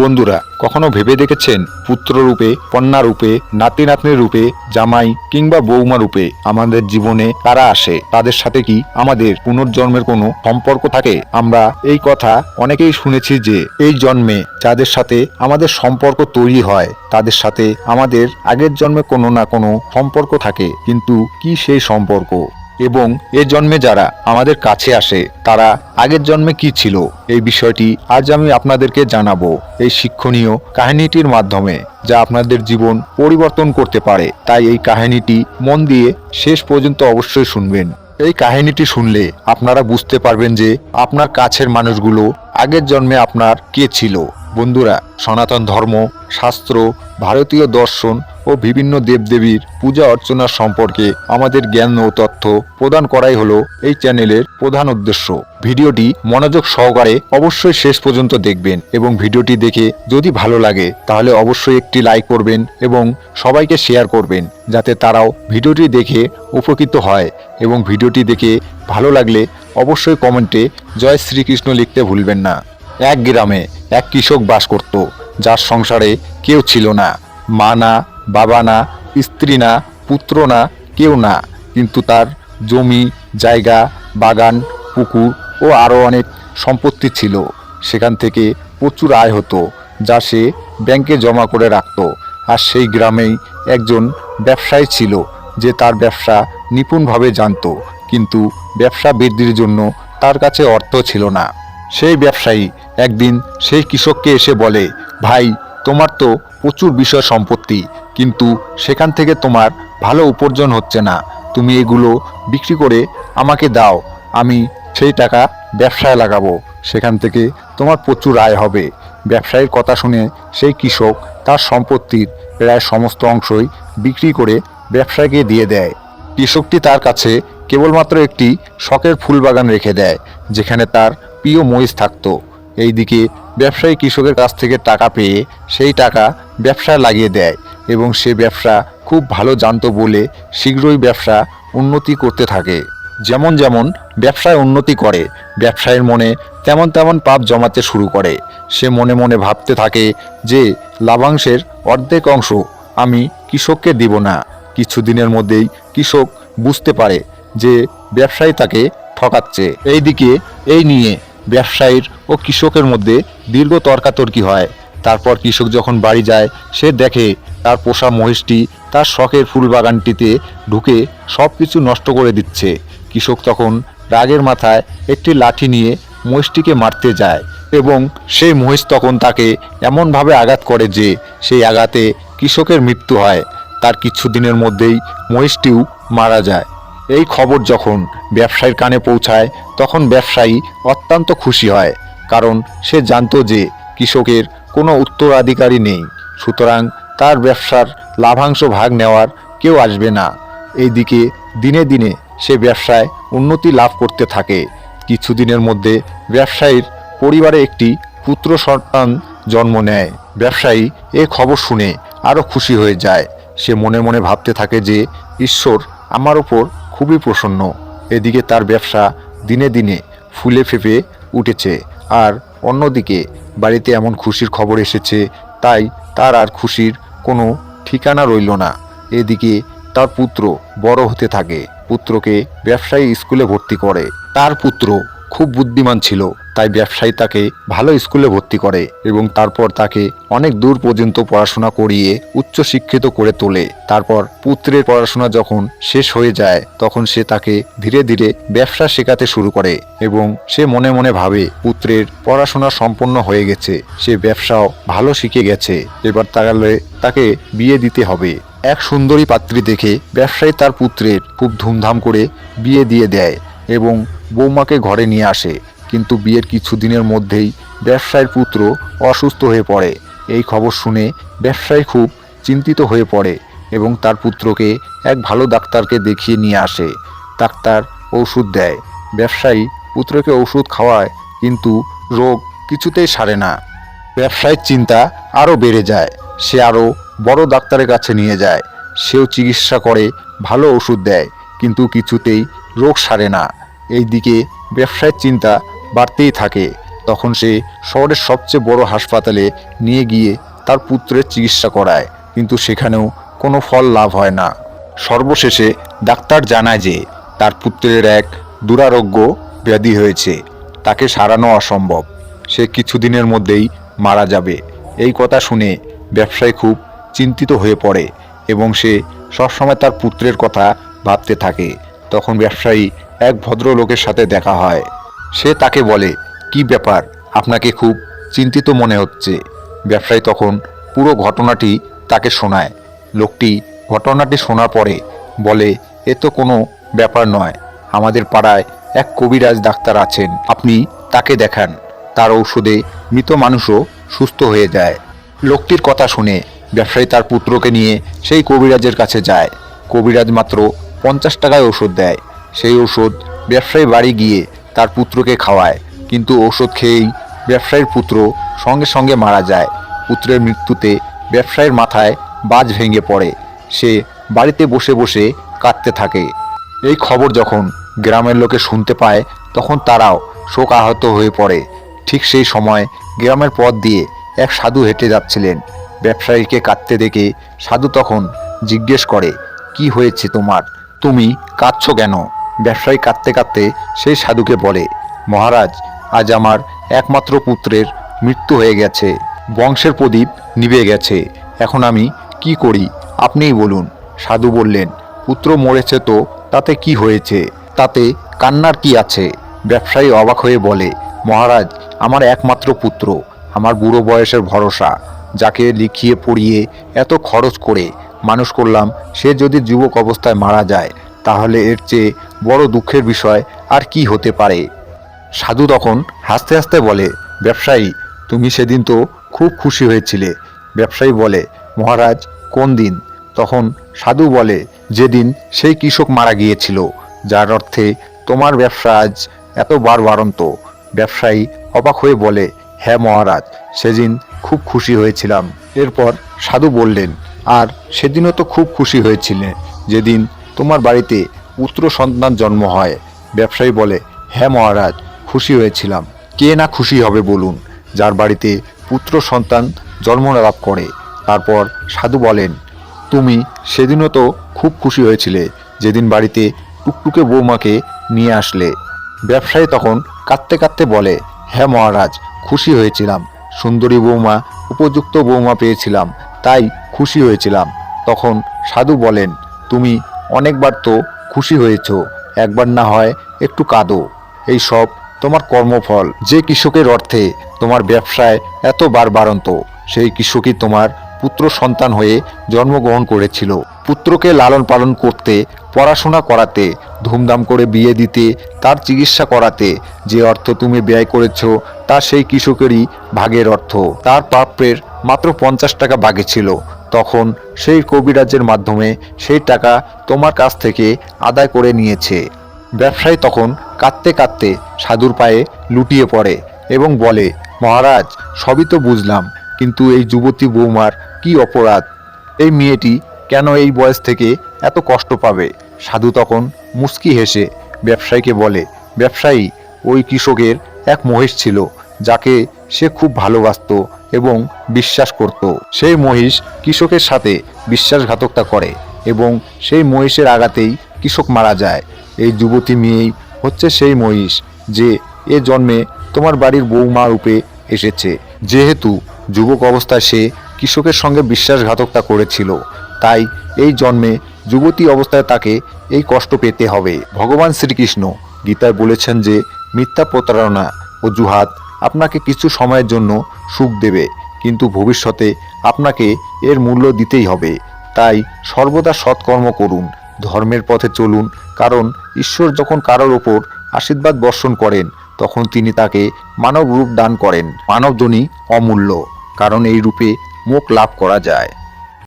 বন্ধুরা, কখনো ভেবে দেখেছেন পুত্র রূপে কন্যা রূপে নাতি নাতনি রূপে জামাই কিংবা বৌমা রূপে আমাদের জীবনে কারা আসে? তাদের সাথে কি আমাদের পুনর্জন্মের কোনো সম্পর্ক থাকে? আমরা এই কথা অনেকেই শুনেছি যে এই জন্মে যাদের সাথে আমাদের সম্পর্ক তৈরি হয়, তাদের সাথে আমাদের আগের জন্মে কোনো না কোনো সম্পর্ক থাকে। কিন্তু কি সেই সম্পর্ক? এবং এ জন্মে যারা আমাদের কাছে আসে, তারা আগের জন্মে কি ছিল? এই বিষয়টি আজ আমি আপনাদেরকে জানাব। এই শিক্ষণীয় কাহিনীটির মাধ্যমে যা আপনাদের জীবন পরিবর্তন করতে পারে। তাই এই কাহিনীটি মন দিয়ে শেষ পর্যন্ত অবশ্যই শুনবেন। এই কাহিনীটি শুনলে আপনারা বুঝতে পারবেন যে আপনার কাছের মানুষগুলো আগের জন্মে আপনার কে ছিল। বন্ধুরা, সনাতন ধর্ম, শাস্ত্র, ভারতীয় দর্শন ও বিভিন্ন দেবদেবীর পূজা অর্চনা সম্পর্কে আমাদের জ্ঞান ও তথ্য প্রদান করাই হলো এই চ্যানেলের প্রধান উদ্দেশ্য। ভিডিওটি মনোযোগ সহকারে অবশ্যই শেষ পর্যন্ত দেখবেন এবং ভিডিওটি দেখে যদি ভালো লাগে, তাহলে অবশ্যই একটি লাইক করবেন এবং সবাইকে শেয়ার করবেন, যাতে তারাও ভিডিওটি দেখে উপকৃত হয় এবং ভিডিওটি দেখে ভালো লাগলে অবশ্যই কমেন্টে জয় শ্রীকৃষ্ণ লিখতে ভুলবেন না। এক গ্রামে এক কৃষক বাস করত, যার সংসারে কেউ ছিল না। মা না, বাবা না, স্ত্রী না, পুত্র না, কেউ না। কিন্তু তার জমি, জায়গা, বাগান, পুকুর ও আরও অনেক সম্পত্তি ছিল। সেখান থেকে প্রচুর আয় হতো, যা সে ব্যাংকে জমা করে রাখত। আর সেই গ্রামেই একজন ব্যবসায়ী ছিল, যে তার ব্যবসা নিপুণভাবে জানতো। কিন্তু ব্যবসা বৃদ্ধির জন্য তার কাছে অর্থ ছিল না। সেই ব্যবসায়ী একদিন সেই কৃষককে এসে বলে, ভাই, তোমার তো প্রচুর বিষয় সম্পত্তি, কিন্তু সেখান থেকে তোমার ভালো উপার্জন হচ্ছে না। তুমি এগুলো বিক্রি করে আমাকে দাও, আমি সেই টাকা ব্যবসায় লাগাবো। সেখান থেকে তোমার প্রচুর আয় হবে। ব্যবসায়ীর কথা শুনে সেই কৃষক তার সম্পত্তির প্রায় সমস্ত অংশই বিক্রি করে ব্যবসায়ীকে দিয়ে দেয়। কৃষকটি তার কাছে কেবলমাত্র একটি শখের ফুল বাগান রেখে দেয়, যেখানে তার প্রিয় মহিষ থাকতো। এইদিকে ব্যবসায়ী কৃষকের কাছ থেকে টাকা পেয়ে সেই টাকা ব্যবসায় লাগিয়ে দেয় এবং সে ব্যবসা খুব ভালো জানতো বলে শীঘ্রই ব্যবসা উন্নতি করতে থাকে। যেমন যেমন ব্যবসায় উন্নতি করে, ব্যবসায়ীর মনে তেমন তেমন পাপ জমাতে শুরু করে। সে মনে মনে ভাবতে থাকে যে লাভাংশের অর্ধেক অংশ আমি কৃষককে দিব না। কিছুদিনের মধ্যেই কৃষক বুঝতে পারে যে ব্যবসায়ী তাকে ঠকাচ্ছে। এইদিকে এই নিয়ে ব্যবসায়ীর ও কৃষকের মধ্যে দীর্ঘ তর্কাতর্কি হয়। তারপর কৃষক যখন বাড়ি যায়, সে দেখে তার পোষা মহিষটি তার শখের ফুল বাগানটিতে ঢুকে সব কিছু নষ্ট করে দিচ্ছে। কৃষক তখন রাগের মাথায় একটি লাঠি নিয়ে মহিষটিকে মারতে যায় এবং সেই মহিষ তখন তাকে এমনভাবে আঘাত করে যে সেই আঘাতে কৃষকের মৃত্যু হয়। তার কিছু দিনের মধ্যেই মহিষটিও মারা যায়। এই খবর যখন ব্যবসায়ীর কানে পৌঁছায়, তখন ব্যবসায়ী অত্যন্ত খুশি হয়, কারণ সে জানতো যে কৃষকের কোনো উত্তরাধিকারী নেই। সুতরাং তার ব্যবসার লাভাংশ ভাগ নেওয়ার কেউ আসবে না। এইদিকে দিনে দিনে সে ব্যবসায় উন্নতি লাভ করতে থাকে। কিছুদিনের মধ্যে ব্যবসায়ীর পরিবারে একটি পুত্র সন্তান জন্ম নেয়। ব্যবসায়ী এ খবর শুনে আরও খুশি হয়ে যায়। সে মনে মনে ভাবতে থাকে যে, ঈশ্বর আমার ওপর খুবই প্রসন্ন। এদিকে তার ব্যবসা দিনে দিনে ফুলে ফেপে উঠেছে। আর অন্যদিকে বাড়িতে এমন খুশির খবর এসেছে, তাই তার আর খুশির কোনো ঠিকানা রইল না। এদিকে তার পুত্র বড় হতে থাকে। পুত্রকে ব্যবসায়ী স্কুলে ভর্তি করে। তার পুত্র খুব বুদ্ধিমান ছিল। তাই ব্যবসায়ী তাকে ভালো স্কুলে ভর্তি করে এবং তারপর তাকে অনেক দূর পর্যন্ত পড়াশোনা করিয়ে উচ্চ শিক্ষিত করে তোলে। তারপর পুত্রের পড়াশোনা যখন শেষ হয়ে যায়, তখন সে তাকে ধীরে ধীরে ব্যবসা শেখাতে শুরু করে এবং সে মনে মনে ভাবে পুত্রের পড়াশোনা সম্পন্ন হয়ে গেছে, সে ব্যবসাও ভালো শিখে গেছে। এবার তাহলে তাকে বিয়ে দিতে হবে। এক সুন্দরী পাত্রী দেখে ব্যবসায়ী তার পুত্রের খুব ধুমধাম করে বিয়ে দিয়ে দেয় এবং বৌমাকে ঘরে নিয়ে আসে। কিন্তু বিয়ের কিছুদিনের মধ্যেই ব্যবসায়ীর পুত্র অসুস্থ হয়ে পড়ে। এই খবর শুনে ব্যবসায়ী খুব চিন্তিত হয়ে পড়ে এবং তার পুত্রকে এক ভালো ডাক্তারকে দেখিয়ে নিয়ে আসে। ডাক্তার ওষুধ দেয়। ব্যবসায়ী পুত্রকে ওষুধ খাওয়ায়, কিন্তু রোগ কিছুতেই সারে না। ব্যবসায়ীর চিন্তা আরও বেড়ে যায়। সে আরও বড় ডাক্তারের কাছে নিয়ে যায়। সেও চিকিৎসা করে, ভালো ওষুধ দেয়, কিন্তু কিছুতেই রোগ সারে না। এইদিকে ব্যবসায়ের চিন্তা বাড়তেই থাকে। তখন সে শহরের সবচেয়ে বড় হাসপাতালে নিয়ে গিয়ে তার পুত্রের চিকিৎসা করায়, কিন্তু সেখানেও কোনো ফল লাভ হয় না। সর্বশেষে ডাক্তার জানায় যে, তার পুত্রের এক দুরারোগ্য ব্যাধি হয়েছে। তাকে সারানো অসম্ভব। সে কিছুদিনের মধ্যেই মারা যাবে। এই কথা শুনে ব্যবসায়ী খুব চিন্তিত হয়ে পড়ে এবং সে সবসময় তার পুত্রের কথা ভাবতে থাকে। তখন ব্যবসায়ী এক ভদ্রলোকের সাথে দেখা হয়। সে তাকে বলে, কি ব্যাপার? আপনাকে খুব চিন্তিত মনে হচ্ছে। ব্যবসায়ী তখন পুরো ঘটনাটি তাকে শোনায়। লোকটি ঘটনাটি শোনার পরে বলে, এ তো কোনো ব্যাপার নয়। আমাদের পাড়ায় এক কবিরাজ ডাক্তার আছেন। আপনি তাকে দেখান। তার ঔষধে মৃত মানুষও সুস্থ হয়ে যায়। লোকটির কথা শুনে ব্যবসায়ী তার পুত্রকে নিয়ে সেই কবিরাজের কাছে যায়। কবিরাজ মাত্র পঞ্চাশ টাকায় ওষুধ দেয়। সেই ওষুধ ব্যবসায়ী বাড়ি গিয়ে তার পুত্রকে খাওয়ায়। কিন্তু ওষুধ খেয়েই ব্যবসায়ীর পুত্র সঙ্গে সঙ্গে মারা যায়। পুত্রের মৃত্যুতে ব্যবসায়ীর মাথায় বাজ ভেঙে পড়ে। সে বাড়িতে বসে বসে কাঁদতে থাকে। এই খবর যখন গ্রামের লোকে শুনতে পায়, তখন তারাও শোক আহত হয়ে পড়ে। ঠিক সেই সময় গ্রামের পথ দিয়ে এক সাধু হেঁটে যাচ্ছিলেন। ব্যবসায়ীকে কাঁদতে দেখে সাধু তখন জিজ্ঞেস করে, কি হয়েছে তোমার? তুমি কাঁদছো কেন? ব্যবসায়ী কাঁদতে কাঁদতে সেই সাধুকে বলে, মহারাজ, আজ আমার একমাত্র পুত্রের মৃত্যু হয়ে গেছে। বংশের প্রদীপ নিভে গেছে। এখন আমি কি করি? আপনিই বলুন। সাধু বললেন, পুত্র মরেছে তো, তাতে কি হয়েছে? তাতে কান্নার কি আছে? ব্যবসায়ী অবাক হয়ে বলে, মহারাজ, আমার একমাত্র পুত্র, আমার বুড়ো বয়সের ভরসা। যাকে লিখিয়ে পড়িয়ে এত খরচ করে মানুষ করলাম, সে যদি যুবক অবস্থায় মারা যায় তাহলে এর চেয়ে বড় দুঃখের বিষয় আর কি হতে পারে? সাধু তখন হাসতে হাসতে বলে, ব্যবসায়ী, তুমি সেদিন তো খুব খুশি হয়েছিলে। ব্যবসায়ী বলে, মহারাজ, কোন দিন? তখন সাধু বলে, যেদিন সেই কৃষক মারা গিয়েছিল, যার অর্থে তোমার ব্যবসা আজ এত বার বারন্ত ব্যবসায়ী অবাক হয়ে বলে হ্যাঁ মহারাজ, সেদিন খুব খুশি হয়েছিলাম। এরপর সাধু বললেন, আর সেদিনও তো খুব খুশি হয়েছিলেন যেদিন তোমার বাড়িতে পুত্র সন্তান জন্ম হয়। ব্যবসায়ী বলে হ্যাঁ মহারাজ, খুশি হয়েছিলাম। কে না খুশি হবে বলুন। যার বাড়িতে পুত্র সন্তান জন্ম লাভ করে। তারপর সাধু বলেন, তুমি সেদিনও তো খুব খুশি হয়েছিলে, যেদিন বাড়িতে টুকটুকে বৌমাকে নিয়ে আসলে। ব্যবসায়ী তখন কাঁদতে কাঁদতে বলে হ্যাঁ মহারাজ, খুশি হয়েছিলাম। সুন্দরী বৌমা, উপযুক্ত বৌমা পেয়েছিলাম, তাই খুশি হয়েছিলাম। তখন সাধু বলেন, তুমি অনেকবার তো খুশি হয়েছ, একবার না হয় একটু কাঁদো। এই সব তোমার কর্মফল। যে কৃষকের অর্থে তোমার ব্যবসায় এত বার বারন্ত সেই কৃষকই তোমার পুত্র সন্তান হয়ে জন্মগ্রহণ করেছিল। পুত্রকে লালন পালন করতে, পড়াশোনা করাতে, ধুমধাম করে বিয়ে দিতে, তার চিকিৎসা করাতে যে অর্থ তুমি ব্যয় করেছ, তা সেই কৃষকেরই ভাগের অর্থ। তার প্রাপ্যের মাত্র পঞ্চাশ টাকা বাকি ছিল। তখন সেই কবিরাজের মাধ্যমে সেই টাকা তোমার কাছ থেকে আদায় করে নিয়েছে। ব্যবসায়ী তখন কাঁদতে কাঁদতে সাধুর পায়ে লুটিয়ে পড়ে এবং বলে, মহারাজ, সবই তো বুঝলাম, কিন্তু এই যুবতী বৌমার কি অপরাধ? এই মেয়েটি কেন এই বয়স থেকে এত কষ্ট পাবে? সাধু তখন মুস্কি হেসে ব্যবসায়ীকে বলে, ব্যবসায়ী, ওই কৃষকের এক মহিষ ছিল, যাকে সে খুব ভালোবাসতো এবং বিশ্বাস করত। সেই মহিষ কৃষকের সাথে বিশ্বাসঘাতকতা করে এবং সেই মহিষের আঘাতেই কৃষক মারা যায়। এই যুবতী মেয়েই হচ্ছে সেই মহিষ যে এ জন্মে তোমার বাড়ির বৌমা রূপে এসেছে। যেহেতু যুবক অবস্থায় সে কৃষকের সঙ্গে বিশ্বাসঘাতকতা করেছিল, তাই এই জন্মে যুবতী অবস্থায় তাকে এই কষ্ট পেতে হবে। ভগবান শ্রীকৃষ্ণ গীতায় বলেছেন যে, মিথ্যা প্রতারণা, অজুহাত আপনাকে কিছু সময়ের জন্য সুখ দেবে, কিন্তু ভবিষ্যতে আপনাকে এর মূল্য দিতেই হবে। তাই সর্বদা সৎকর্ম করুন, ধর্মের পথে চলুন, কারণ ঈশ্বর যখন কারোর ওপর আশীর্বাদ বর্ষণ করেন, তখন তিনি তাকে মানব রূপ দান করেন। মানবজনই অমূল্য, কারণ এই রূপে মুখ লাভ করা যায়।